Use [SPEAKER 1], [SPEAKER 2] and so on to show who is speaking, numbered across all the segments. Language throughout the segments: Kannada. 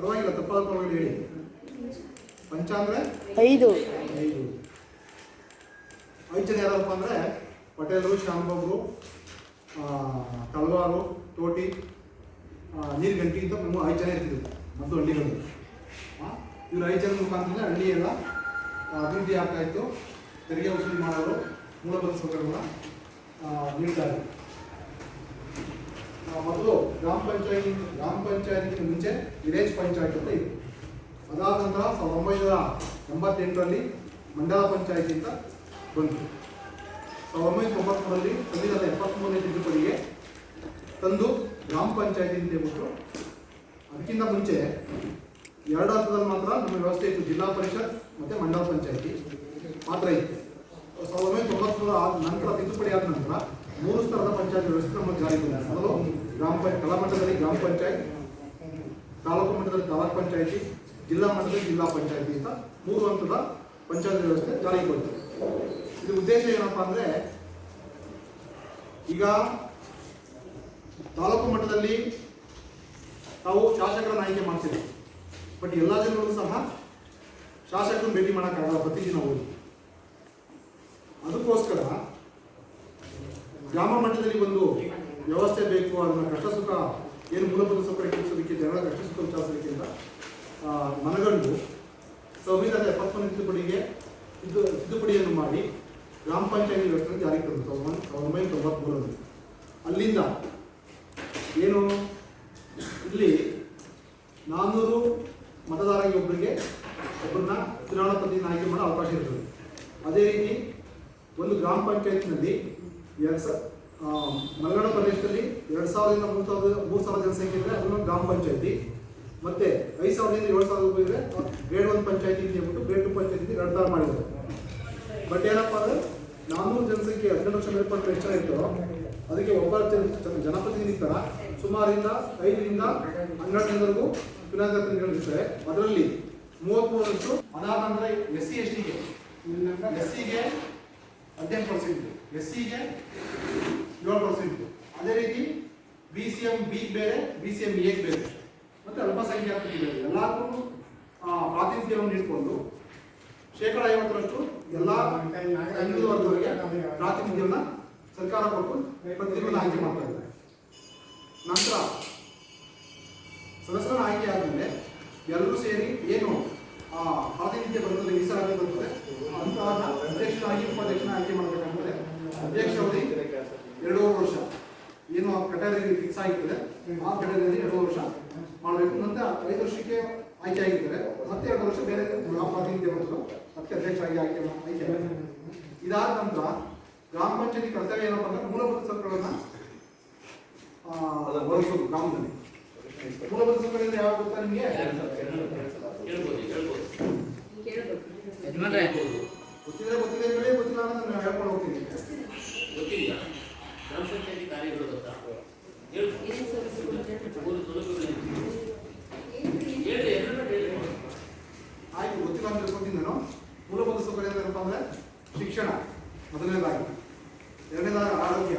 [SPEAKER 1] ಪರವಾಗಿಲ್ಲ ತಪ್ಪಾದ ಪರವಾಗಿಲ್ಲ ಹೇಳಿ. ಪಂಚ ಅಂದರೆ
[SPEAKER 2] ಐದು.
[SPEAKER 1] ಐದು. ಐದು ಜನ ಯಾರಪ್ಪ ಅಂದರೆ ಪಟೇಲರು ಶಾಂಬಬ್ರು ತಲ್ವಾರು ತೋಟಿ ನೀರು ಗಂಟಿ ಅಂತ ನಮ್ಮ ಐದು ಜನ ಇರ್ತಿದ್ರು ಮತ್ತು ಹಳ್ಳಿಗಳು. ಇವರು ಐದು ಜನ ಮುಖಾಂತರ ಹಳ್ಳಿ ಎಲ್ಲ ಅಭಿವೃದ್ಧಿ ಆಗ್ತಾ ಇತ್ತು. ತೆರಿಗೆ ವಸೂಲಿ ಮಾಡೋರು ಮೂಲಭೂತ ಸೌಕರ್ಯಗಳನ್ನ ನೀಡಿದ್ದಾರೆ ನೀಡ್ತಾರೆ ಮೊದಲು ಗ್ರಾಮ ಪಂಚಾಯತಿ ಗ್ರಾಮ ಪಂಚಾಯತಿಗೆ ಮುಂಚೆ ವಿಲೇಜ್ ಪಂಚಾಯತ್ ಅಂತ ಇತ್ತು ಅದಾದ ನಂತರ ಸಾವಿರದ ಒಂಬೈನೂರ ಎಂಬತ್ತೆಂಟರಲ್ಲಿ ಮಂಡಲ ಪಂಚಾಯತಿ ಅಂತ ಬಂತು. ಸಾವಿರದ ಒಂಬೈನೂರ ತೊಂಬತ್ತರಲ್ಲಿ ಸಂವಿಧಾನದ ಎಪ್ಪತ್ತ್ಮೂರನೇ ತಿದ್ದುಪಡಿಗೆ ತಂದು ಗ್ರಾಮ ಪಂಚಾಯತಿ ಅಂತ ಹೇಳ್ಬಿಟ್ಟು ಅದಕ್ಕಿಂತ ಮುಂಚೆ ಎರಡು ಹಂತದಲ್ಲಿ ಮಾತ್ರ ನಮ್ಮ ವ್ಯವಸ್ಥೆ ಇತ್ತು. ಜಿಲ್ಲಾ ಪರಿಷತ್ ಮತ್ತು ಮಂಡಲ ಪಂಚಾಯತಿ ಮಾತ್ರ ಇತ್ತು. ಸಾವಿರದ ಒಂಬೈನೂರ ತೊಂಬತ್ಮೂರ ಆದ ನಂತರ ತಿದ್ದುಪಡಿ ಆದ ನಂತರ ಮೂರು ಸ್ತರದ ಪಂಚಾಯತ್ ವ್ಯವಸ್ಥೆ ನಮ್ಮ ಜಾರಿಗೆ ಮೊದಲು ಗ್ರಾಮ ಪಂಚಾಯತ್ ಕಲಾಮಟ್ಟದಲ್ಲಿ ಗ್ರಾಮ ಪಂಚಾಯತ್ ತಾಲೂಕು ಮಟ್ಟದಲ್ಲಿ ತಾಲೂಕು ಪಂಚಾಯಿತಿ, ಜಿಲ್ಲಾ ಮಟ್ಟದಲ್ಲಿ ಜಿಲ್ಲಾ ಪಂಚಾಯಿತಿ ಅಂತ ಮೂರು ಹಂತದ ಪಂಚಾಯತ್ ವ್ಯವಸ್ಥೆ ಜಾರಿಗೆ ಬಂತು ಇದು ಉದ್ದೇಶ ಏನಪ್ಪ ಅಂದ್ರೆ, ಈಗ ತಾಲೂಕು ಮಟ್ಟದಲ್ಲಿ ನಾವು ಶಾಸಕರ ಆಯ್ಕೆ ಮಾಡ್ತೀವಿ. ಬಟ್ ಎಲ್ಲ ಜನಗಳು ಸಹ ಶಾಸಕರನ್ನು ಭೇಟಿ ಮಾಡೋಕ್ಕಾಗಲ್ಲ ಪ್ರತಿದಿನ ಹೋಗಿ. ಅದಕ್ಕೋಸ್ಕರ ಗ್ರಾಮ ಮಟ್ಟದಲ್ಲಿ ಒಂದು ವ್ಯವಸ್ಥೆ ಬೇಕು ಅದನ್ನ ಕಷ್ಟ ಸುಖ ಏನು ಮೂಲಭೂತ ಸೌಕರ್ಯ ಕಲ್ಪಿಸೋದಕ್ಕೆ ಜನರ ರಕ್ಷಿಸಿಕೊಂಡು ಚಾಲಿಸೋದಕ್ಕಿಂತ ಮನಗಂಡು ಸಂವಿಧಾನದ ಎಪ್ಪತ್ತೊಂದು ತಿದ್ದುಪಡಿಗೆ ತಿದ್ದು ತಿದ್ದುಪಡಿಯನ್ನು ಮಾಡಿ ಗ್ರಾಮ ಪಂಚಾಯತಿ ವ್ಯವಸ್ಥೆ ಜಾರಿಗೆ ತಂದು ಸಾವಿರದ ಒಂಬೈ- ಸಾವಿರದ ಒಂಬೈನೂರ ತೊಂಬತ್ಮೂರರಲ್ಲಿ. ಅಲ್ಲಿಂದ ಏನು ಇಲ್ಲಿ ನಾನ್ನೂರು ಮತದಾರರಿಗೆ ಒಬ್ಬರಿಗೆ ಒಬ್ಬರನ್ನ ಚುನಾವಣಾ ಪ್ರತಿನಿಧಿ ಆಯ್ಕೆ ಮಾಡೋ ಅವಕಾಶ ಇರ್ತದೆ. ಅದೇ ರೀತಿ ಒಂದು ಗ್ರಾಮ ಪಂಚಾಯತ್ನಲ್ಲಿ ಎರಡು ಸ ಆ, ಮಲೆನಾಡು ಪ್ರದೇಶದಲ್ಲಿ ಎರಡು ಸಾವಿರದಿಂದ ಮೂರು ಸಾವಿರದ, ಮೂರು ಸಾವಿರ ಜನಸಂಖ್ಯೆ ಇದ್ದರೆ ಅದನ್ನು ಗ್ರಾಮ ಪಂಚಾಯತಿ. ಮತ್ತೆ ಐದು ಸಾವಿರದಿಂದ ಏಳು ಸಾವಿರ ರೂಪಾಯಿ ಇದ್ರೆ ಗ್ರೇಡ್ ಒನ್ ಪಂಚಾಯತಿ ಅಂತ ಹೇಳ್ಬಿಟ್ಟು ಗ್ರೇಡ್ ಟು ಪಂಚಾಯತಿ ನಿರ್ಧಾರ ಮಾಡಿದ್ದಾರೆ. ಬಟ್ ಏನಪ್ಪ ಅಂದ್ರೆ ನಾನ್ನೂರು ಜನಸಂಖ್ಯೆ ಹದಿನೆಂಟು ಲಕ್ಷ ಮೇಲ್ಪಟ್ಟು ಹೆಚ್ಚಳ ಇತ್ತು. ಅದಕ್ಕೆ ಒಬ್ಬ ಜನ- ಜನ- ಜನಪ್ರತಿನಿಧಿ ಥರ ಸುಮಾರಿಂದ ಐದರಿಂದ ಹನ್ನೆರಡು ಜನರಿಗೂ ಚುನಾಯಿತ ಪ್ರತಿನಿಧಿಗಳು ಇರ್ತಾರೆ ಅದರಲ್ಲಿ ಮೂವತ್ತ್ಮೂರಷ್ಟು ಅದಾದ ನಂತರ ಎಸ್ ಸಿ ಎಸ್ ಟಿಗೆ ಎಸ್ ಸಿಗೆ ಹದಿನೆಂಟು ಪರ್ಸೆಂಟ್ ಎಸ್ ಸಿಗೆ ಅದೇ ರೀತಿ ಬಿ ಸಿ ಎಂ ಬಿ ಬೇರೆ ಬಿ ಸಿ ಎಂ ಎ ಬೇರೆ. ಮತ್ತೆ ಅಲ್ಪಸಂಖ್ಯಾತರಿಗೆ ಎಲ್ಲರಿಗೂ ಪ್ರಾತಿನಿಧ್ಯವನ್ನು ಇಟ್ಕೊಂಡು ಶೇಕಡ ಐವತ್ತರಷ್ಟು ಎಲ್ಲ ಹಿಂದುಳಿದ ವರ್ಗದವರಿಗೆ ಪ್ರಾತಿನಿಧ್ಯವನ್ನ ಸರ್ಕಾರ ಕೊಟ್ಟು ಪ್ರತಿನಿಧಿಗಳನ್ನು ಆಯ್ಕೆ ಮಾಡ್ತಾ ಇದ್ದಾರೆ. ನಂತರ ಸದಸ್ಯರ ಆಯ್ಕೆ ಆದಮೇಲೆ ಎಲ್ಲರೂ ಸೇರಿ ಏನು ಪ್ರಾತಿನಿಧ್ಯ ಬರ್ತದೆ ಮೀಸಲಾಗಿ ಬರ್ತದೆ ಅಂತ ಅಧ್ಯಕ್ಷರಾಗಿ ಉಪಾಧ್ಯಕ್ಷನ ಆಯ್ಕೆ ಮಾಡಬೇಕಾಗ್ತದೆ ಅಧ್ಯಕ್ಷ ಅವಧಿ ಎರಡೂವರೆ ವರ್ಷ ಕಟೇರಿ ಫಿಕ್ಸ್ ಆಗಿರ್ತದೆ ಆ ಕಟೇರಿಯಲ್ಲಿ ಎರಡು ವರ್ಷ ಮಾಡಬೇಕು. ನಂತರ ಐದು ವರ್ಷಕ್ಕೆ ಆಯ್ಕೆ ಆಗಿರ್ತಾರೆ ಮತ್ತೆ ಎರಡು ವರ್ಷ ಬೇರೆ ಗ್ರಾಮ ಪ್ರಾತಿನಿಧ್ಯ ಬರ್ತದೋ ಮತ್ತೆ ಅಧ್ಯಕ್ಷರಾಗಿ ಆಯ್ಕೆ ಮಾ- ಆಯ್ಕೆ ಆಗ್ತಾರೆ. ಇದಾದ ನಂತರ ಗ್ರಾಮ ಪಂಚಾಯತಿ ಕರ್ತವ್ಯ ಏನಪ್ಪ ಅಂದ್ರೆ ಮೂಲಭೂತ ಸೌಕರ್ಯಗಳನ್ನ ಬಳಸೋದು ಒದಗಿಸೋದು ಗ್ರಾಮದಲ್ಲಿ. ಮೂಲಭೂತ ಸೌಕರ್ಯ ಯಾವ ಯಾವಾಗ ಗೊತ್ತಾ ನಿಮಗೆ? ಗೊತ್ತಿದ್ರೆ ಗೊತ್ತಿಲ್ಲ ಅಂದ್ರೆ ನಾನು ಹೇಳ್ಕೊಂಡು ಹೋಗ್ತೀನಿ
[SPEAKER 3] ಗೊತ್ತಿಲ್ಲ ಗ್ರಾಮ ಪಂಚಾಯತಿ ಕಾರ್ಯಗಳು ಗೊತ್ತಾ ಹೇಳ್- ಮೂರು ಸೌಲಭ್ಯಗಳು ಹೇಳಿ ಎಲ್ಲರೂ ಹೇಳಿ
[SPEAKER 1] ಆಯ್ತು ಗೊತ್ತಿಲ್ಲ ಅಂತ ತಿಳ್ಕೊತೀನಿ ನಾನು ಮೂಲಭೂತ ಸೌಕರ್ಯ ಅಂದ್ರೆ ಏನಪ್ಪ ಅಂದ್ರೆ ಶಿಕ್ಷಣ ಮೊದಲನೇದಾಗಿ ಎರಡನೇದಾಗಿ ಆರೋಗ್ಯ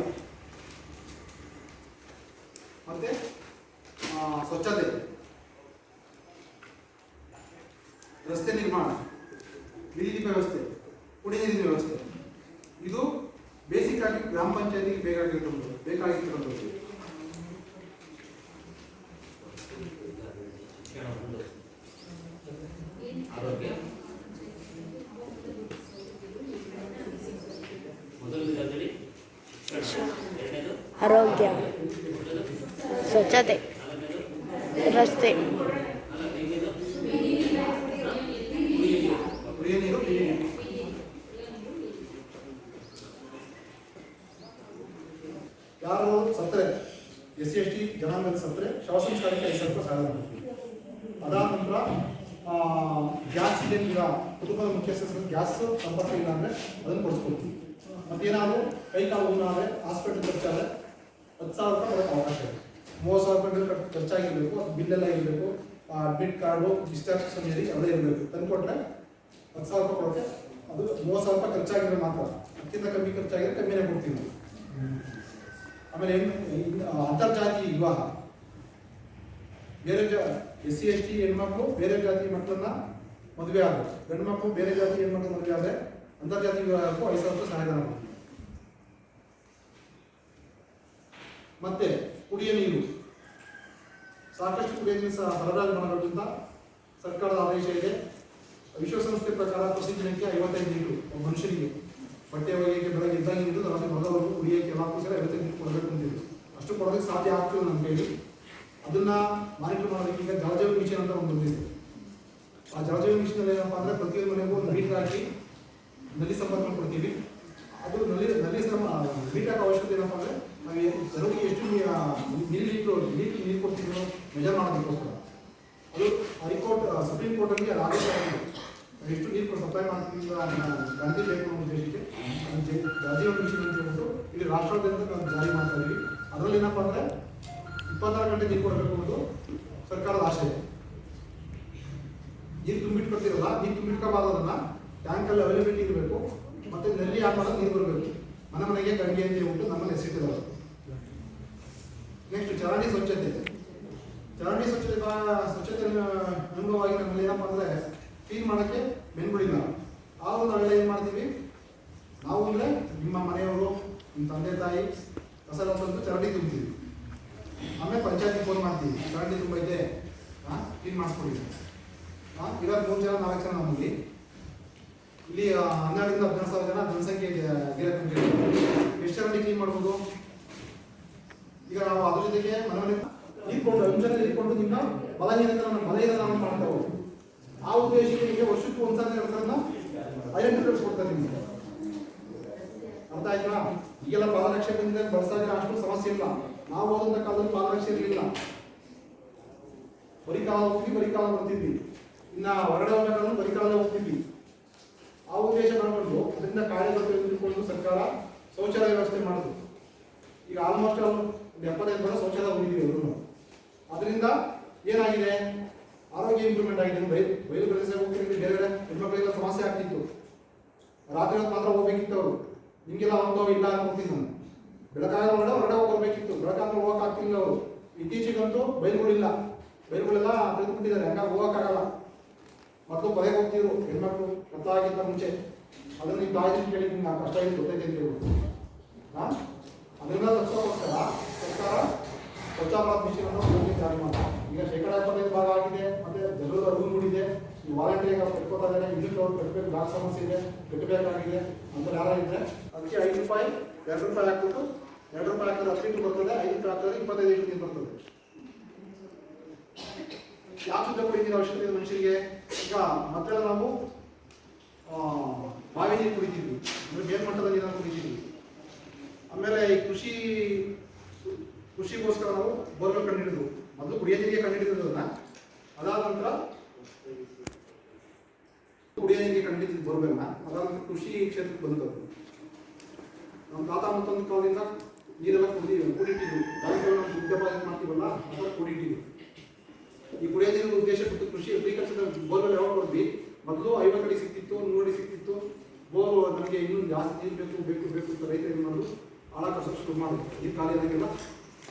[SPEAKER 1] ಮತ್ತೆ ಆ, ಸ್ವಚ್ಛತೆ ರಸ್ತೆ ನಿರ್ಮಾಣ ದೀಪ ವ್ಯವಸ್ಥೆ ಕುಡಿಯ ನೀರಿನ ವ್ಯವಸ್ಥೆ. ಇದು ಬೇಸಿಕ್ ಆಗಿ ಗ್ರಾಮ ಪಂಚಾಯತಿಗೆ
[SPEAKER 3] ಶಿಕ್ಷಣ ಎರಡನೇದು
[SPEAKER 2] ಆರೋಗ್ಯ. ಸ್ವಚ್ಛತೆ
[SPEAKER 3] ನಾಲ್ಕನೇದು
[SPEAKER 2] ರಸ್ತೆ
[SPEAKER 3] ನಾಲ್ಕೈದು
[SPEAKER 1] ಕುಡಿಯ ನೀರು ಬೀದಿ ನೀರು ಯಾರು ಸತ್ತರೆ ಎಸ್ ಸಿ ಎಸ್ ಸತ್ತರೆ ಶವ ಸಂಸ್ಕಾರಕ್ಕೆ ಐದು ಸಾವಿರ ರೂಪಾಯಿ ಮಾಡ್ತೀವಿ. ಅದಾದ ನಂತರ ಗ್ಯಾಸ್ ಸಿಲಿಂಡರ್ ಕುಟುಂಬದ ಮುಖ್ಯಸ್ಥ ಗ್ಯಾಸ್ ಸಂಪರ್ಕ ಇಲ್ಲ ಅಂದರೆ ಅದನ್ನು ಕೊಡಿಸ್ಕೊಡ್ತೀವಿ ಮತ್ತೇನಾದರೂ ಕೈ ಕಾಲು ಆದರೆ ಹಾಸ್ಪಿಟಲ್ ಖರ್ಚಾದರೆ ಹತ್ತು ಸಾವಿರ ರೂಪಾಯಿ ಬರೋಕ್ಕೆ ಅವಕಾಶ ಇದೆ. ಮೂವತ್ತು ಸಾವಿರ ರೂಪಾಯಿ ಖರ್ಚಾಗಿರಬೇಕು ಖರ್ಚಾಗಿರಬೇಕು ಬಿಲ್ಲೆಲ್ಲ ಇರಬೇಕು ಅಡ್ಮಿಟ್ ಕಾರ್ಡು ಡಿಸ್ಚಾರ್ಜ್ ಸಮಯದಲ್ಲಿ ಎಲ್ಲ ಇರಬೇಕು. ತಂದು ಕೊಟ್ಟರೆ ಹತ್ತು ಸಾವಿರ ರೂಪಾಯಿ ಕೊಡೋಕ್ಕೆ ಅದು ಮೂವತ್ತು ಸಾವಿರ ರೂಪಾಯಿ ಖರ್ಚಾಗಿದ್ರೆ ಮಾತ್ರ. ಅದಕ್ಕಿಂತ ಕಮ್ಮಿ ಖರ್ಚಾಗಿದ್ರೆ ಕಮ್ಮಿನೇ ಕೊಡ್ತೀವಿ ಆಮೇಲೆ ಅಂತರ್ಜಾತಿ ವಿವಾಹ. ಬೇರೆ ಜಾ ಎಸ್ ಸಿ ಎಸ್ ಟಿ ಹೆಣ್ಮಕ್ಳು ಬೇರೆ ಜಾತಿ ಮಕ್ಕಳನ್ನ ಮದುವೆ ಆದ್ರೆ ಗಂಡು ಮಕ್ಕಳು ಬೇರೆ ಜಾತಿ ಹೆಣ್ಮಕ್ಳು ಮದುವೆ ಆದ್ರೆ ಅಂತರ್ಜಾತಿ ವಿವಾಹಕ್ಕೂ ಐದು ಸಾವಿರ ಸಹಾಯಧನ ಕೊಡ್ತೀವಿ. ಮತ್ತೆ ಕುಡಿಯ ನೀರು. ಸಾಕಷ್ಟು ಕುಡಿಯ ನೀರು ಸಹ ಸರಬರಾಜು ಮಾಡೋದ್ರಿಂದ ಸರ್ಕಾರದ ಆದೇಶ ಇದೆ. ವಿಶ್ವಸಂಸ್ಥೆ ಪ್ರಕಾರ ಪ್ರತಿ ದಿನಕ್ಕೆ ಐವತ್ತೈದು ಲೀಟರ್ ಒಬ್ಬ ಮನುಷ್ಯನಿಗೆ ಬಟ್ಟೆ ಒಗೆಯಕ್ಕೆ ಬೆಳಗ್ಗೆ ಇದ್ದಾಗ ನೀರು ರಾತ್ರಿ ಮಲಗೋವರೆಗೂ ಕುಡಿಯಕ್ಕೆ ಸೇರಿ ಐವತ್ತೈದು ಲೀಟರ್ ಕೊಡಬೇಕು ಅಂತಿದ್ರು. ಅಷ್ಟು ಕೊಡೋದಕ್ಕೆ ಸಾಧ್ಯ ಆಗ್ತಿಲ್ಲ ನಮ್ಮ ಕೈಲಿ ಅದನ್ನ ಮಾನಿಟರ್ ಮಾಡೋದಕ್ಕೆ ಈಗ ಜಲಜೀವ ಮಿಷನ್ ಅಂತ ಒಂದು ಬಂದಿದೆ. ಆ ಜಲಜೀವ ಮಿಷನ್ ಏನಪ್ಪಾ ಅಂದ್ರೆ ಪ್ರತಿಯೊಂದು ಮನೆಗೂ ಒಂದು ಮೀಟರ್ ಹಾಕಿ ನಲ್ಲಿ ಸಂಪರ್ಕ ಕೊಡ್ತೀವಿ. ಅದು ನಲ್ಲಿ ನಲ್ಲಿ ಸಮ, ಮೀಟರ್ ಅವಶ್ಯಕತೆ ಏನಪ್ಪಾ ಅಂದ್ರೆ ನಾವು ಜನಕ್ಕೆ ಎಷ್ಟು ನೀರು ಲೀಟರ್ ಲೀಟರ್ ನೀರು ಕೊಡ್ತೀವಿ ಮೆಜರ್ ಮಾಡೋದಕ್ಕೋಸ್ಕರ. ಅದು ಹೈಕೋರ್ಟ್ ಸುಪ್ರೀಂ ಕೋರ್ಟಲ್ಲಿ ಅದು ಆದೇಶ. ಎಷ್ಟು ನೀರು ಸಪ್ಲೈ ಮಾಡ್ತೀವಿ ಬೇಕು ಅನ್ನೋ ಉದ್ದೇಶಕ್ಕೆ ಜಲಜೀವ ಮಿಷನ್ ಅಂತ ಹೇಳ್ಬಿಟ್ಟು ಇಲ್ಲಿ ರಾಷ್ಟ್ರಾದ್ಯಂತ ನಾವು ಜಾರಿ ಮಾಡ್ತಾ ಇದೀವಿ. ಅದರಲ್ಲಿ ಏನಪ್ಪಾ ಅಂದ್ರೆ ಇಪ್ಪತ್ತಾರು ಗಂಟೆ ನೀರು ಕೊಡಬೇಕು ಅನ್ನೋದು ಸರ್ಕಾರದ ಆಶಯ. ನೀರು ತುಂಬಿಟ್ಕೊತಿರಲ್ಲ ನೀರು ತುಂಬಿಟ್ಕೋಬಾರ್ದು ಅದನ್ನ ಟ್ಯಾಂಕಲ್ಲಿ ಅವೈಲಬಿಲಿಟಿ ಇರಬೇಕು, ಮತ್ತೆ ನಲ್ಲಿ ಹಾಕೋದು ನೀರು ಬರಬೇಕು. ಮನೆ ಮನೆಗೆ ಗಂಗೆ ಅಂತ ಹೇಳ್ಬಿಟ್ಟು ನಮ್ಮಲ್ಲಿ ಹೆಸರಿಟ್ಟಿದ್ದಾರೆ ನೆಕ್ಸ್ಟ್ ಚರಂಡಿ ಸ್ವಚ್ಛತೆ. ಚರಂಡಿ ಸ್ವಚ್ಛತೆ ಸ್ವಚ್ಛತೆ ಅನುಭವವಾಗಿ ನಮ್ಮಲ್ಲಿ ಏನಪ್ಪ ಅಂದ್ರೆ ಕ್ಲೀನ್ ಮಾಡೋಕ್ಕೆ ಬೆನ್ಗಳಿಲ್ಲ ಆವಾಗ ನಾವೆಲ್ಲ ಏನು ಮಾಡ್ತೀವಿ? ನಾವು ಅಂದರೆ ನಿಮ್ಮ ಮನೆಯವರು, ನಿಮ್ಮ ತಂದೆ ತಾಯಿ ಕಸ ತಂದು ಚರಂಡಿ ತುಂಬ್ತೀವಿ. ಆಮೇಲೆ ಪಂಚಾಯತಿಗೆ ಫೋನ್ ಮಾಡ್ತೀವಿ. ಚರಂಡಿ ಇದೆ. ಹಾಂ? ಕ್ಲೀನ್ ಮಾಡಿಸ್ಕೊಡಿ ಹಾಂ? ಇವಾಗ ಮೂರು ಜನ, ನಾಲ್ಕು ಜನ ನಮ್ಮಲ್ಲಿ. ಇಲ್ಲಿ ಹನ್ನೆರಡರಿಂದ ಹದಿನಾರು ಸಾವಿರ ಜನ ಜನಸಂಖ್ಯೆ ಇದೆ ಎಷ್ಟು ಚರಂಡಿ ಕ್ಲೀನ್ ಮಾಡ್ಬೋದು? ಈಗ ನಾವು ಅದ್ರ ಜೊತೆಗೆ ಮನೆ ಇಟ್ಕೊಂಡು ಅಂಶನ ಇಟ್ಕೊಂಡು ನಿಮ್ಮ ಬಲ ನೀರನ್ನ ನಮ್ಮ ಬಲ ನೀರನ್ನ ನಾವು ಆ ಉದ್ದೇಶಕ್ಕೆ ನಿಮಗೆ ವರ್ಷಕ್ಕೆ ಒಂದ್ಸಲ ಎರಡನ್ನ ಐಡೆಂಟಿಫೈಸ್ ಕೊಡ್ತಾರೆ ನಿಮಗೆ. ಅರ್ಥ ಆಯ್ತಾ? ಈಗೆಲ್ಲ ಪಾದರಕ್ಷೆ ಬಂದಿದೆ ಬಳಸಾಗ ಅಷ್ಟು ಸಮಸ್ಯೆ ಇಲ್ಲ. ನಾವು ಆದಂತ ಕಾಲದಲ್ಲಿ ಪಾದರಕ್ಷೆ ಇರಲಿಲ್ಲ. ಬರೀ ಕಾಲ ಹೋಗ್ತೀವಿ ಬರೀ ಬರ್ತಿದ್ವಿ. ಇನ್ನ ಹೊರಗಡೆ ಹೋಗ್ಬೇಕಾದ್ರೂ ಹೋಗ್ತಿದ್ವಿ. ಆ ಉದ್ದೇಶ ಮಾಡಿಕೊಂಡು ಅದರಿಂದ ಕಾಯಿಲೆ ತೆಗೆದುಕೊಂಡು ಸರ್ಕಾರ ಶೌಚಾಲಯ ವ್ಯವಸ್ಥೆ ಮಾಡಿದ್ರು. ಈಗ ಆಲ್ಮೋಸ್ಟ್ ಒಂದು ಎಪ್ಪತ್ತೈದು ಬರ ಶೌಚಾಲಯ ಹೋಗಿದ್ದೀವಿ ಎಲ್ಲರೂ ಅದರಿಂದ ಏನಾಗಿದೆ? ಆರೋಗ್ಯ ಇಂಪ್ರೂವ್ಮೆಂಟ್ ಆಗಿದೆ ಬಯಲು ಬಯಲು ಪ್ರದೇಶ ಹೋಗ್ತಿದ್ರೆ ಬೇರೆ ಬೇರೆ ಹೆಣ್ಮಕ್ಳಿಗೆಲ್ಲ ಸಮಸ್ಯೆ ಆಗ್ತಿತ್ತು. ರಾತ್ರಿ ಹೊತ್ತು ಮಾತ್ರ ಹೋಗ್ಬೇಕಿತ್ತು ಅವರು. ನಿಮಗೆಲ್ಲ ಅನುಭವ ಇಲ್ಲ ಅನ್ಕೋತೀನಿ ನಾನು. ಬೆಳಕಾಗ ಮಾಡೋ ಹೊರಗಡೆ ಹೋಗ್ಬೇಕಿತ್ತು ಬೆಳಕಾಗ ಹೋಗಕ್ಕಾಗ್ತಿಲ್ಲ ಅವರು. ಇತ್ತೀಚೆಗಂತೂ ಬಯಲುಗಳಿಲ್ಲ ಬಯಲುಗಳೆಲ್ಲ ತೆಗೆದುಬಿಟ್ಟಿದ್ದಾರೆ. ಹಂಗಾಗಿ ಹೋಗಕ್ಕಾಗಲ್ಲ. ಮೊದಲು ಕೊನೆಗೆ ಹೋಗ್ತಿದ್ರು. ಹೆಣ್ಮಕ್ಳು ಆಗಿದ್ದ ಮುಂಚೆ. ಅದನ್ನ ನೀವು ತಾಯಿ ಕೇಳಿ ನಿಮ್ಗೆ ಕಷ್ಟ ಏನು ಗೊತ್ತೈತೆ ಅಂತ ಹೇಳ್ಬಿಟ್ಟು. ಹಾ? ಅದನ್ನ ತಪ್ಪಿಸೋಕ್ಕೋಸ್ಕರ ಸರ್ಕಾರ ಸ್ವಚ್ಛ ಭಾರತ್ ಮಿಷನ್ ಅನ್ನು ಯೋಜನೆ ಜಾರಿ ಮಾಡ್ತಾರೆ ಈಗ ಶೇಕಡ ಎಪ್ಪತ್ತೈದು ಭಾಗ ಆಗಿದೆ. ಮತ್ತೆ ಬೆಂಗಳೂರು ಅಗಲ ಈ ವಾಲಂಟಿಯರ್ ಕಟ್ಕೋತಾ ಇದ್ದಾರೆ. ಇನ್ನೂ ಅವ್ರು ಕಟ್ಟಬೇಕು ಗಾಢ ಸಮಸ್ಯೆ ಇದೆ. ಕಟ್ಟಬೇಕಾಗಿದೆ ಅಂತ ಯಾರು ಇದ್ರೆ ಅದಕ್ಕೆ ಐದು ರೂಪಾಯಿ, ಎರಡು ರೂಪಾಯಿ ಹಾಕ್ಬಿಟ್ಟು, ಎರಡು ರೂಪಾಯಿ ಹಾಕಿದ್ರೆ ಲೀಟರ್ ಬರ್ತದೆ, ಐದು ರೂಪಾಯಿ ಹಾಕಿದ್ರೆ ಇಪ್ಪತ್ತೈದು ನೀರು ಬರ್ತದೆ. ಯಾವ ಶುದ್ಧ ಅವಶ್ಯಕತೆ ಇದೆ ಮನುಷ್ಯರಿಗೆ? ಈಗ ಮತ್ತೆ ನಾವು ಬಾವಿ ನೀರು ಕುಡಿತೀವಿ. ಅಂದ್ರೆ ಮೇಲ್ಮಟ್ಟದ ನೀರನ್ನು ಕುಡಿತೀವಿ. ಆಮೇಲೆ ಈ ಕೃಷಿ, ಕೃಷಿಗೋಸ್ಕರ ನಾವು ಬೋರ್ವೆಲ್ ಕಂಡುಹಿಡಿದು ಮೊದಲು ಕುಡಿಯೋ ನೀರಿಗೆ ಅದನ್ನು ಅದಾದ ನಂತರ ಕುಡಿಯೋ ನೀರಿಗೆ ಕಂಡುಹಿಡಿದ ಬೋರ್ವೆಲ್ನ ಅದಾದ ನಂತರ ಕೃಷಿ ಕ್ಷೇತ್ರಕ್ಕೆ ಬಂದದ್ದು. ತಾತ ಮತ್ತೊಂದು ಕಾಲದಿಂದ ನೀರೆಲ್ಲ ಕುಡಿದೀವಿ ಕುಡಿಟ್ಟಿದ್ವಿ ಬ್ಯಾಂಕ್ಗಳು ನಾವು ದುಡ್ಡು ಡೆಪಾಸಿಟ್ ಮಾಡ್ತೀವಲ್ಲ ಅದರ ಕೂಡಿಟ್ಟಿದ್ವಿ ಈ ಕುಡಿಯೋ ನೀರಿನ ಉದ್ದೇಶ ಬಿಟ್ಟು ಕೃಷಿ ಅಗ್ರಿಕಲ್ಚರ್ ಬೋರ್ವೆಲ್ ಯಾವಾಗ ಕೊಡ್ವಿ ಮೊದಲು ಐವತ್ತು ಅಡಿ ಸಿಕ್ತಿತ್ತು, ನೂರು ಅಡಿ ಸಿಕ್ತಿತ್ತು. ಬೋರ್ ನಮಗೆ ಇನ್ನೂ ಜಾಸ್ತಿ ನೀರು ಬೇಕು ಬೇಕು ಬೇಕು ಅಂತ ರೈತರು ಏನು ಮಾಡೋದು ಕಸ ಶುರು ಮಾಡೋದು ಈ ಕಾಲ ಏನಾಗಿಲ್ಲ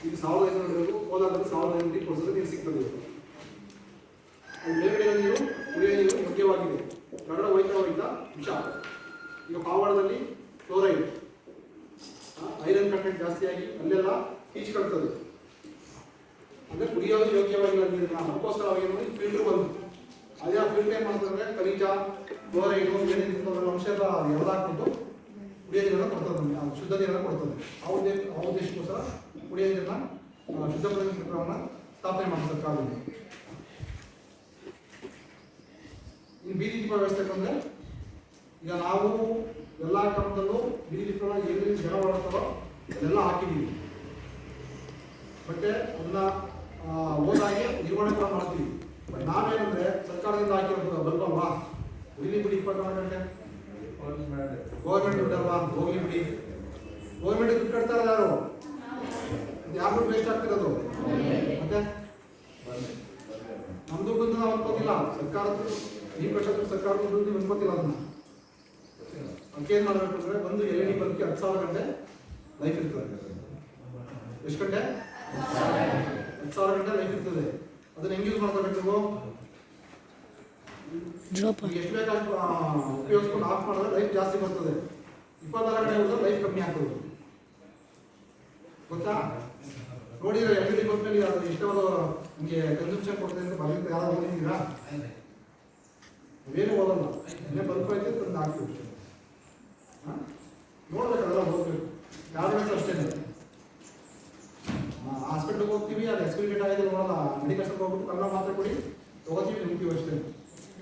[SPEAKER 1] ಈಗ ಸಾವಿರದ ಐನೂರು ಅಡಿ ಕೋಲಾರದಲ್ಲಿ ಸಾವಿರದ ಐನೂರು ಅಡಿ ನೀರು ಸಿಗ್ತದೆ. ಅದು ಮೇಲ್ಗಡೆ ನೀರು, ಕುಡಿಯೋ ನೀರು ಮುಖ್ಯವಾಗಿದೆ. ಕನ್ನಡ ಹೋಯ್ತಾ ಹೋಯ್ತಾ ವಿಷ. ಈಗ ಪಾವಾಡದಲ್ಲಿ ಕ್ಲೋರೈಡ್. ಐರನ್ ಕಂಟೆಂಟ್ ಜಾಸ್ತಿಯಾಗಿ ಅಲ್ಲೆಲ್ಲ ಈಚ್ಕೊಳ್ತದೆ ಅಂದ್ರೆ ಕುಡಿಯೋದು ಯೋಗ್ಯವಾಗಿಲ್ಲ ನೀರಿನ ಏನು ಮಾಡಿ ಫಿಲ್ಟರ್ ಬಂದು ಅದೇ ಆ ಫಿಲ್ಟರ್ ಏನು ಮಾಡ್ತಂದ್ರೆ ಖನಿಜ, ಕ್ಲೋರೈಡು, ಏನೇನು ಅಂಶ ಎಲ್ಲ ಎಳೆದಾಕ್ಬಿಟ್ಟು ಕುಡಿಯೋ ನೀರನ್ನು ಕೊಡ್ತದೆ ನಮಗೆ. ಶುದ್ಧ ನೀರನ್ನು ಕೊಡ್ತದೆ ಆ ಉದ್ದೇಶ ಆ ಉದ್ದೇಶಕ್ಕೋಸ್ಕರ ಕುಡಿಯೋ ನೀರನ್ನ ಶುದ್ಧ ಪ್ರಕ್ರಿಯೆಗಳನ್ನ ಸ್ಥಾಪನೆ ಮಾಡ್ತಾರೆ ಕಾಲದಲ್ಲಿ ಇನ್ನು ಬೀದಿ ದೀಪ ವ್ಯವಸ್ಥೆ ಅಂದರೆ ಈಗ ನಾವು ಎಲ್ಲ ಕ್ರಮದಲ್ಲೂ ಬೀದಿ ಕೂಡ ಏನೇನು ಜನ ಮಾಡ್ತಾರೋ ಅದೆಲ್ಲ ಹಾಕಿದ್ದೀವಿ ಮತ್ತೆ ಅದನ್ನ ಓದಾಗಿ ನಿರ್ವಹಣೆ ಕೂಡ ಮಾಡ್ತೀವಿ. ಬಟ್ ನಾವೇನಂದ್ರೆ ಸರ್ಕಾರದಿಂದ ಹಾಕಿರೋ ಬಲ್ಬ್ ಇಲ್ಲಿ ಬಿಡಿ, ಇಪ್ಪತ್ನಾಲ್ಕು ಗಂಟೆ. ಗೌರ್ಮೆಂಟ್ ದುಡ್ಡಲ್ವಾ ಹೋಗಿ ಬಿಡಿ. ಗೌರ್ಮೆಂಟ್ ದುಡ್ಡು ಕಟ್ತಾರೆ ಯಾರು? ಯಾರು ದುಡ್ಡು ವೇಸ್ಟ್ ಆಗ್ತಿರೋದು? ಮತ್ತೆ? ನಮ್ದು ದುಡ್ಡು ನಾವು ಅನ್ಕೋತಿಲ್ಲ ಸರ್ಕಾರದ ನೀವು ಕಟ್ಟೋದು ಸರ್ಕಾರದ ದುಡ್ಡು ನೀವು ಅನ್ಕೋತಿಲ್ಲ ಅದನ್ನ. ಏನು ಮಾಡಬೇಕು ಅಂದ್ರೆ ಒಂದು ಎಲ್ ಇ ಡಿ ಬಲ್ಬ್ಗೆ ಹತ್ತು ಸಾವಿರ ಗಂಟೆ ಲೈಫ್ ಇರ್ತದೆ. ಎಷ್ಟು ಗಂಟೆ? ಹತ್ತು ಸಾವಿರ ಗಂಟೆ ಲೈಫ್ ಇರ್ತದೆ. ಅದನ್ನ ಹೆಂಗೆ ಯೂಸ್ ಮಾಡ್ಕೋಬೇಕು ನೀವು? ಎಷ್ಟು ಬೇಕಾದ್ರೂ ಉಪಯೋಗಿಸ್ಕೊಂಡು ಆಫ್ ಮಾಡಿದ್ರೆ ಲೈಫ್ ಜಾಸ್ತಿ ಬರ್ತದೆ. ಇಪ್ಪತ್ತಾರು ಗಂಟೆ ಹೋದ್ರೆ ಲೈಫ್ ಕಮ್ಮಿ ಆಗ್ತದೆ. ಗೊತ್ತಾ? ನೋಡಿದ್ರೆ ಎಲ್ ಡಿ ಕೊಟ್ಟಲ್ಲಿ ಅದು ಎಷ್ಟೋ ನಿಮಗೆ ಕನ್ಸಂಪ್ಷನ್ ಕೊಡ್ತದೆ ಅಂತ ಬರಲಿಕ್ಕೆ ಯಾರು ಓದಿದ್ದೀರಾ ಏನು ಓದಲ್ಲ. ಇನ್ನೇ ಬಲ್ಪ್ ಐತೆ ತಂದು ನೋಡ್ಬೇಕು ಅದೆಲ್ಲ ಹೋಗ್ಬೇಕು ಟ್ಯಾಬ್ಲೆಟ್ಸ್ ಅಷ್ಟೇ ಹಾಸ್ಪಿಟ್ಲಿಗೆ ಹೋಗ್ತೀವಿ, ಅದು ಎಕ್ಸ್ಪೀರಿಯೆಂಟ್ ಆಗಿದೆ ನೋಡಲ್ಲ ಮೆಡಿಕಲ್ ಶಾಪ್ ಹೋಗ್ಬಿಟ್ಟು ಕನ್ನಡ ಮಾತ್ರೆ ಕೊಡಿ, ತಗೋತೀವಿ ನಿಮ್ಗೆ ಅಷ್ಟೇ.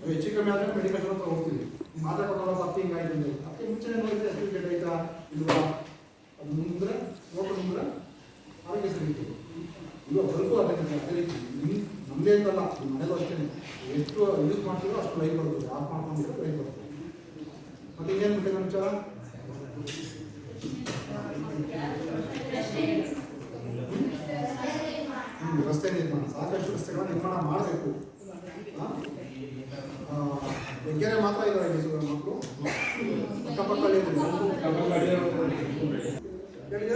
[SPEAKER 1] ಹೆಚ್ಚು ಕಮ್ಮಿ ಆದರೆ ಮೆಡಿಕಲ್ ಶಾಪ್ ಹೋಗ್ತೀವಿ. ಮಾತ್ರೆ ಕೊಟ್ಟಲ್ಲ ಅತ್ತೆ ಹಿಂಗಾಯ್ತು ಅಂತ. ಅತ್ತೆ ಮುಂಚೆನೇ ನೋಡಿದ್ರೆ ಎಕ್ಸ್ಪೀರಿಯೆಂಟ್ ಆಯ್ತಾ, ಇಲ್ವಾ? ಅದು ಮುಂದ್ರೆ ನೋಡ್ಕೊಂಡು ಮುಂದ್ರೆ, ಆರೋಗ್ಯ ಸರಿ ಇವಾಗ ಸ್ವಲ್ಪ ಅದೇ ಅದೇ ರೀತಿ ನಿಮ್ಮ ನಮ್ಮದೇ ಅಂತಲ್ಲ ನಿಮ್ಮ ಮನೇಲೂ ಅಷ್ಟೇ. ಎಷ್ಟು ಯೂಸ್ ಮಾಡ್ತೀರೋ ಅಷ್ಟು ಲೈಫ್ ಬರ್ತದೆ ಆಫ್ ಮಾಡ್ಕೊಂಡಿದ್ರೆ ಲೈಫ್ ಬರ್ತದೆ ಮತ್ತೆ ಇನ್ನೇನು ಬಿಟ್ಟಿದೆ ವಿಚಾರ ಹ್ಮ್, ರಸ್ತೆ ನಿರ್ಮಾಣ ಸಾಕಷ್ಟು ರಸ್ತೆಗಳ ನಿರ್ಮಾಣ ಮಾಡಬೇಕು. ಹೆಗ್ಗೆರೆ ಮಾತ್ರ ಇದ್ದಾರೆ ಸುಗರ್ ಮಕ್ಕಳು. ಕೇಳಿಲ್ಲ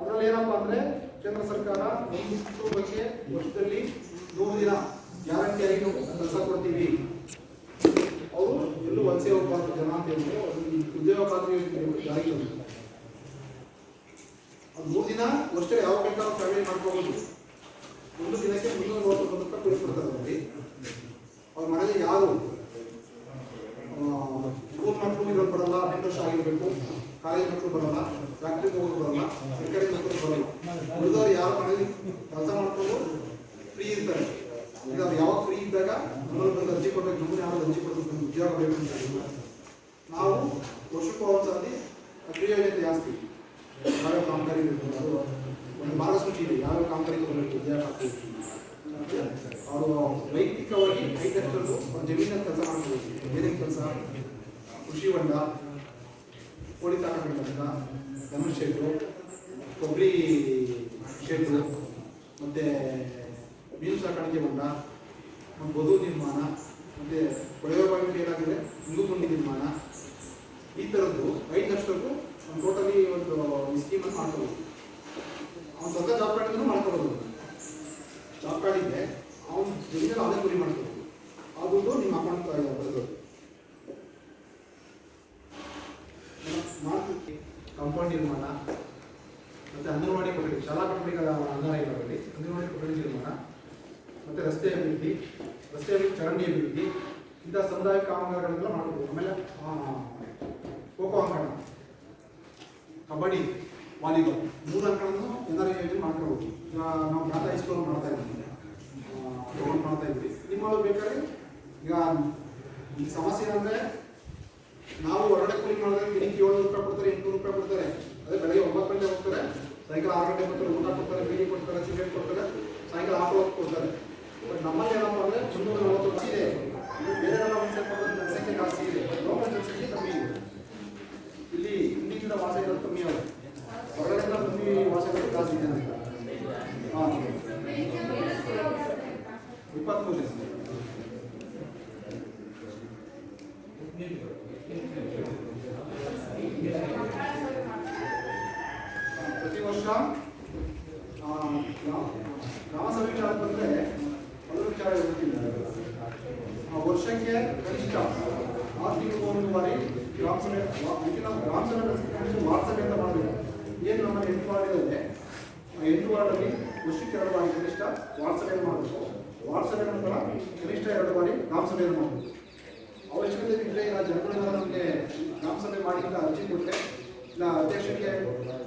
[SPEAKER 1] ಅದರಲ್ಲಿ ಏನಪ್ಪ ಅಂದ್ರೆ ಕೇಂದ್ರ ಸರ್ಕಾರ ಒಂದಿಷ್ಟು ಬಗ್ಗೆ ವರ್ಷದಲ್ಲಿ ನೂರು ದಿನ ಗ್ಯಾರಂಟಿ ಆಗಿ ಕೆಲಸ ಕೊಡ್ತೀವಿ. ಅವರು ಎಲ್ಲೂ ವಲಸೆ ಹೋಗಬಾರ್ದು ಜನ ಅಂತ ಹೇಳಿದ್ರೆ ಉದ್ಯೋಗ ಖಾತ್ರಿ ಜಾರಿಗೆ ಅದು ಮೂರು ದಿನ ವರ್ಷ ಯಾವ ಬೇಕಾದ್ರೂ ಪ್ರವೇಶ ಮಾಡ್ಕೋಬಹುದು ಒಂದು ದಿನಕ್ಕೆ ಮುನ್ನೂರ ಮೂವತ್ತೊಂದು ರೂಪಾಯಿ ಕೂಲಿ ಕೊಡ್ತಾರೆ ನೋಡಿ. ಅವ್ರ ಮನೇಲಿ ಯಾರು? ಸ್ಕೂಲ್ ಮಕ್ಕಳು ಇರೋರು ಬರಲ್ಲ ಹದಿನೆಂಟು ವರ್ಷ ಆಗಿರಬೇಕು ಕಾಲೇಜ್ ಮಕ್ಕಳು ಬರಲ್ಲ ಫ್ಯಾಕ್ಟ್ರಿಗೆ ಹೋಗೋರು ಬರಲ್ಲ, ಸರ್ಕಾರಿ ಮಕ್ಕಳು ಬರಲ್ಲ. ಉಳಿದವ್ರು ಯಾರ ಮನೇಲಿ ಕೆಲಸ ಮಾಡ್ಕೊಂಡು ಫ್ರೀ ಇರ್ತಾರೆ? ಈಗ ಅವ್ರು ಯಾವಾಗ ಫ್ರೀ ಇದ್ದಾಗ ನಮ್ಮಲ್ಲಿ ಬಂದು ಅರ್ಜಿ ಕೊಟ್ಟಾಗ ನಮ್ಮನ್ನ ಯಾರು ಅರ್ಜಿ ಕೊಡ್ಬೇಕು ಉದ್ಯೋಗ ಬೇಕು ಅಂತ. ನಾವು ವರ್ಷಕ್ಕೂ ಅಗ್ರಿ ಯೋಜನೆ ಜಾಸ್ತಿ. ಯಾವ್ಯಾವ ಕಾಮಗಾರಿ ಒಂದು ಮಾರ್ಗಸೂಚಿ ಇದೆ. ಯಾವ್ಯಾವ ಕಾಮಗಾರಿ ಹಾಕ್ಬೇಕು ಅವರು ವೈಯಕ್ತಿಕವಾಗಿ ಕೈಗೆತ್ತಲು ಜಮೀನಲ್ಲಿ ಕೆಲಸ ಮಾಡ್ಬೋದು ಏನೇನು ಕೆಲಸ ಕೃಷಿ ಹೊಂಡ ಕೋಳಿ ದನ ಶೆಡ್ಡು ಕೊಬ್ಬರಿ ಶೆಡ್ಡು ಮತ್ತು ಮೀನು ಸಾಕಾಣಿಕೆ ಹೊಂಡ ಬದು ನಿರ್ಮಾಣ ಮತ್ತು ಕೊಳವೆ ಬಾವಿ ಏನಾಗಿದೆ ಇಂಗುಗುಂಡಿ ನಿರ್ಮಾಣ ಈ ಥರದ್ದು ಐದು ಲಕ್ಷಕ್ಕೂ ಒಂದು ಟೋಟಲಿ ಒಂದು ಸ್ಕೀಮನ್ನು ಮಾಡ್ಕೋಬೋದು ಅವ್ನು ಸ್ವತಃ ಜಾಬ್ ಮಾಡ್ಕೋಬೋದು ಕಾರ್ಡ್ ಇದೆ ಅವ್ನು ಜಮೀನಲ್ಲಿ ಅದೇ ಗುರಿ ಮಾಡ್ಕೋಬೋದು ಆ ನಿಮ್ಮ ಅಕೌಂಟ್ ಮಾಡ್ತೀವಿ ಕಾಂಪೌಂಡ್ ನಿರ್ಮಾಣ, ಮತ್ತು ಅಂಗನವಾಡಿ ಕೊಠಡಿ, ಶಾಲಾ ಕೊಠಡಿಗಳ ಅಂಗನವಾಡಿಗಳಲ್ಲಿ ಅಂಗನವಾಡಿ ಕೊಠಡಿ ನಿರ್ಮಾಣ, ಮತ್ತು ರಸ್ತೆ ಅಭಿವೃದ್ಧಿ ರಸ್ತೆ ಅಭಿವೃದ್ಧಿ, ಚರಂಡಿ ಅಭಿವೃದ್ಧಿ ಇಂತಹ ಸಮುದಾಯ ಕಾಮಗಾರಿಗಳನ್ನೆಲ್ಲ ಮಾಡ್ಬೋದು. ಆಮೇಲೆ ಖೋಖೋ ಅಂಕಣ, ಕಬಡ್ಡಿ, ವಾಲಿಬಾಲ್, ಮೂರು ಅಂಕಣ ಎಲ್ಲರ ಯೋಜನೆ ಮಾಡ್ಕೊಳ್ಬೋದು. ಈಗ ನಾವು ಗಾತ ಹೈಸ್ಕೂಲ್ ಮಾಡ್ತಾ ಇದ್ದೀವಿ. ತಗೊಂಡು ಮಾಡ್ತಾ ಇದ್ವಿ ನಿಮ್ಮೊಳಗೆ ಬೇಕಾದ್ರೆ? ಈಗ ಈ ಸಮಸ್ಯೆ ಏನಂದ್ರೆ, ನಾವು ಹೊರಗಡೆ ಕೂಲಿ ಮಾಡಿದ್ರೆ ದಿನಕ್ಕೆ ಏಳ್ನೂರು ರೂಪಾಯಿ ಕೊಡ್ತಾರೆ, ಎಂಟುನೂರು ರೂಪಾಯಿ ಕೊಡ್ತಾರೆ. ಅದೇ ಬೆಳಗ್ಗೆ ಒಂಬತ್ತು ಗಂಟೆ ಹೋಗ್ತಾರೆ, ಸಾಯಂಕಾಲ ಆರು ಗಂಟೆ ಬರ್ತಾರೆ, ಊಟ ಕೊಡ್ತಾರೆ ಬೀಡಿ ಕೊಡ್ತಾರೆ, ಸಿಗರೇಟ್ ಕೊಡ್ತಾರೆ, ಸಾಯಂಕಾಲ ಆಟೋ ಹೋಗಿ ಕೊಡ್ತಾರೆ. ಬಟ್ ನಮ್ಮಲ್ಲಿ ಏನಪ್ಪ ಅಂದ್ರೆ ಮುನ್ನೂರ ನಲವತ್ತು ವರ್ಷ ಇದೆ. ಬೇರೆ ಜನಸಂಖ್ಯೆ ಜಾಸ್ತಿ ಇದೆ. ಲೋಕಲ್ ಜನಸಂಖ್ಯೆ ಕಮ್ಮಿ ಇದೆ. ಇಲ್ಲಿ ಇಂಡಿಯಿಂದ ವಾಸ ಇರೋದು ಕಮ್ಮಿ ಆಗುತ್ತೆ ಹೊರಗಡೆಯಿಂದ ಕಮ್ಮಿ ವಾಸ ಇರೋದು ಜಾಸ್ತಿ ಇದೆ ಅಂತ ಹಾಂ ಇಪ್ಪತ್ತ್ಮೂರು ಜನ ಪ್ರತಿ ವರ್ಷ ಆ, ಗ್ರಾಮ ಗ್ರಾಮ ಸಭೆ ವಿಚಾರ ಬಂದರೆ ಒಂದು ವಿಚಾರ ಹೇಳ್ತೀನಿ ಆ, ವರ್ಷಕ್ಕೆ ಕನಿಷ್ಠ ಆರು ತಿಂಗಳು ಒಂದು ಬಾರಿ ಗ್ರಾಮ ಅದಕ್ಕೆ ನಾವು ಗ್ರಾಮ ಸಭೆ ನಡೆಸ್ಕೊಂಡು ವಾರ್ಡ್ ಸಭೆ ಅಂತ ಮಾಡಬೇಕು ಏನು ನಮ್ಮ ಎಂಟು ವಾರ್ಡ್ ಎಂಟು ವಾರ್ಡಲ್ಲಿ ವರ್ಷಕ್ಕೆ ಎರಡು ಬಾರಿ ಕನಿಷ್ಠ ವಾಟ್ಸಪ್ ಸಭೆಯನ್ನು ಮಾಡಬೇಕು ವಾರ್ಡ್ ನಂತರ ಕನಿಷ್ಠ ಎರಡು ಬಾರಿ ಗ್ರಾಮ ಸಭೆಯನ್ನು ಮಾಡಬೇಕು ಅವಶ್ಯಕತೆ ಇದ್ದರೆ ಇಲ್ಲ ಜನಗಳಿಂದ ನಮಗೆ ಗ್ರಾಮ ಸಭೆ ಮಾಡಿ ಅಂತ ಅರ್ಜಿ ಕೊಟ್ಟರೆ ಇಲ್ಲ, ಅಧ್ಯಕ್ಷರಿಗೆ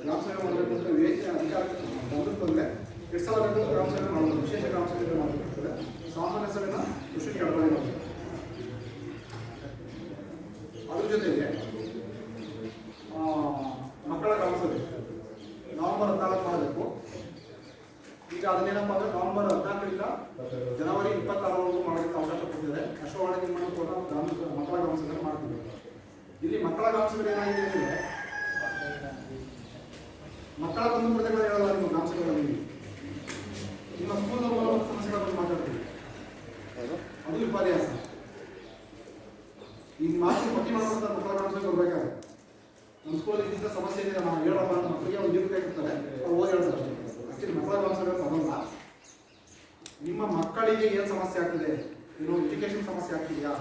[SPEAKER 1] ಗ್ರಾಮ ಸಭೆ ಮಾಡಬೇಕು ಅಂತ ವೇದಿಕೆ ಅಧಿಕಾರ ಮೊದಲು ಬಂದರೆ ಬೇಕಾದ್ರೂ ಗ್ರಾಮ ಸಭೆ ಮಾಡಬೇಕು ವಿಶೇಷ ಗ್ರಾಮ ಸಭೆ ಮಾಡಬೇಕಾಗ್ತದೆ ಸಾಮಾನ್ಯ ಸಭೆನ ವರ್ಷಕ್ಕೆ ಎರಡು ಬಾರಿ ಮಾಡಬೇಕು ಅದ್ರ ಆ, ಮಕ್ಕಳ ಸಭೆ ನವೆಂಬರ್ ಹದಿನಾಲ್ಕು ಮಾಡಬೇಕು. ಈಗ ಅದನ್ನೇನಪ್ಪ ಅಂದ್ರೆ ನವೆಂಬರ್ ಹದಿನಾಲ್ಕರಿಂದ ಜನವರಿ ಇಪ್ಪತ್ತಾರವರೆಗೂ ಮಾಡೋದಕ್ಕೆ ಅವಕಾಶ ಕೊಟ್ಟಿದ್ದಾರೆ ಅಶ್ವವಾಣಿ ನಿರ್ಮಾಣ ಕೂಡ ಮಕ್ಕಳ ಗ್ರಾಮ ಸಭೆ ಮಾಡ್ತೀವಿ ಇಲ್ಲಿ ಮಕ್ಕಳ ಗ್ರಾಮ ಸಭೆ ಏನಾಗಿದೆ ಅಂದರೆ ಮಕ್ಕಳ ಕುಂದುಕೊರತೆಗಳು ಹೇಳಲ್ಲ ನಿಮ್ಮ ಗ್ರಾಮ ಸಭೆಗಳಲ್ಲಿ ನಿಮ್ಮ ಸ್ಕೂಲ್ ಸಮಸ್ಯೆಗಳ ಬಗ್ಗೆ ಮಾತಾಡ್ತೀವಿ ಅದು ವಿಪರ್ಯಾಸ ಈ ಮಾತು ಪಟ್ಟಿ ಮಾಡುವಂಥ ಮಕ್ಕಳ ಬರ್ಬೇಕಾದ್ರೆ ನಮ್ಮ ಸ್ಕೂಲಲ್ಲಿ ಇಂಥ ಸಮಸ್ಯೆ ಇದೆ ನಾವು ಹೇಳಲ್ಲ ಅಂತ ಮಕ್ಕಳಿಗೆ ಒಂದು ಜೀವಿತ ಇರ್ತಾರೆ. ಅವ್ರು ಓದಿ ಹೇಳ್ತಾರೆ ಮಕ್ಕಳ ಸಭೆ ತಗೊಂಡ ನಿಮ್ಮ ಮಕ್ಕಳಿಗೆ ಏನು ಸಮಸ್ಯೆ ಆಗ್ತಿದೆ? ಏನು ಎಜುಕೇಶನ್ ಸಮಸ್ಯೆ ಆಗ್ತಿದೆಯಾ?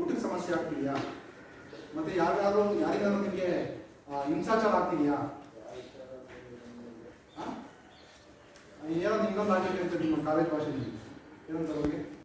[SPEAKER 1] ಊಟದ ಸಮಸ್ಯೆ ಆಗ್ತಿದೆಯಾ? ಮತ್ತೆ ಯಾರ್ಯಾರು ಯಾರಿಗಾದ್ರೂ ನಿಮಗೆ ಹಿಂಸಾಚಾರ ಆಗ್ತಿದೆಯಾ? ಏನೋ ನಿಮ್ಮ ಆಗಿದೆ ಅಂತ ನಿಮ್ಮ ಕಾಲೇಜ್ ಭಾಷೆಯಲ್ಲಿ. ಏನಂತ ಅವ್ರಿಗೆ?